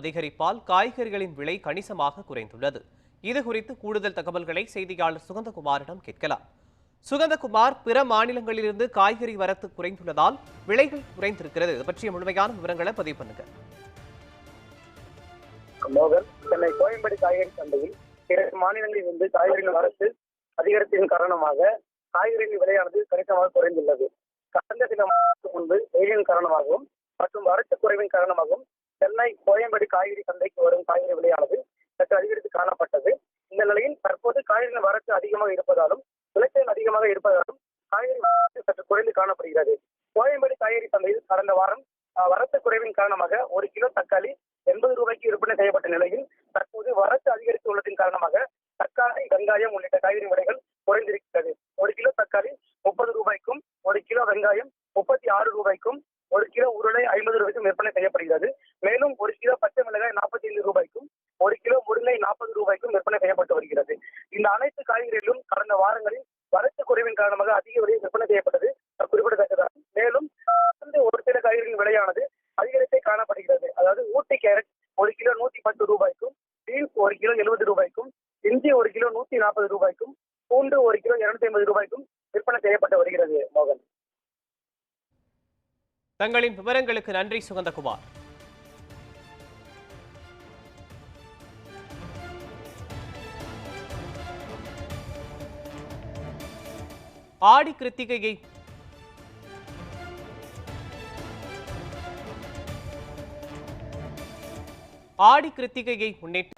அதிகரிப்பால் காய்கறிகளின் விலை கணிசமாக குறைந்துள்ளது. இது குறித்து கூடுதல் தகவல்களை செய்தியாளர் சுகந்தகுமாரிடம் கேட்கலாம். சுகந்தகுமார் பிற மாநிலங்களிலிருந்து காய்கறி வரத்து குறைந்துள்ளதால் விலைகள் குறைந்திருக்கிறது. இது பற்றிய முழுமையான விவரங்களை பதிவு பண்ணுங்க. மோகன் சென்னை கோயம்பேடு காய்கறி சந்தையில் பிற மாநிலங்களில் இருந்து காய்கறிகள் வரத்து அதிகரித்ததன் காரணமாக காய்கறிகளின் விலையானது கணிசமாக குறைந்துள்ளது. கடந்த சில மாதங்களுக்கு முன்பு வெயிலின் காரணமாகவும் மற்றும் வரத்து குறைவின் காரணமாகவும் சென்னை கோயம்பேடு காய்கறி சந்தைக்கு வரும் காய்கறி விலையானது சற்று அதிகரித்து காணப்பட்டது. இந்த நிலையில் தற்போது காய்கறிகள் வரத்து அதிகமாக இருப்பதாலும் விளைச்சல் அதிகமாக இருப்பதாலும் காய்கறி சற்று குறைந்து காணப்படுகிறது. கோயம்பேடு காய்கறி சந்தையில் கடந்த வாரம் வரத்து குறைவின் காரணமாக ஒரு கிலோ தக்காளி எண்பது ரூபாய்க்கு விற்பனை செய்யப்பட்ட நிலையில் தற்போது வரத்து அதிகரித்து உள்ளதன் காரணமாக தக்காளி வெங்காயம் உள்ளிட்ட காய்கறி விலைகள் குறைந்திருக்கிறது. ஒரு கிலோ தக்காளி முப்பது ரூபாய்க்கும் ஒரு கிலோ வெங்காயம் முப்பத்தி ஆறு ரூபாய்க்கும் ஒரு கிலோ உருளை ஐம்பது ரூபாய்க்கும் விற்பனை செய்யப்படுகிறது. மேலும் ஒரு கிலோ பச்சை மிளகாய் நாற்பத்தி ஐந்து ரூபாய்க்கும் ஒரு கிலோ முருங்கை நாற்பது ரூபாய்க்கும் விற்பனை செய்யப்பட்டு வருகிறது. இந்த அனைத்து காய்கறிகளிலும் கடந்த வாரங்களில் வரத்து குறைவின் காரணமாக அதிக விலையில் விற்பனை செய்யப்பட்டது. குறிப்பிடத்தக்கதாகும் மேலும் ஒரு சில காய்கறிகளின் விலையானது அதிகரித்தே காணப்படுகிறது. அதாவது ஊட்டி கேரட் ஒரு கிலோ நூத்தி பத்து ரூபாய்க்கும் பீன்ஸ் ஒரு கிலோ எழுபது ரூபாய்க்கும் இஞ்சி ஒரு கிலோ நூத்தி நாற்பது ரூபாய்க்கும் பூண்டு ஒரு கிலோ இருநூத்தி ஐம்பது ரூபாய்க்கும் விற்பனை செய்யப்பட்டு வருகிறது மோகன். தங்களின் விவரங்களுக்கு நன்றி சுகந்தகுமார். ஆடி கிருத்திகையை ஆடி கிருத்திகையை முன்னேற்ற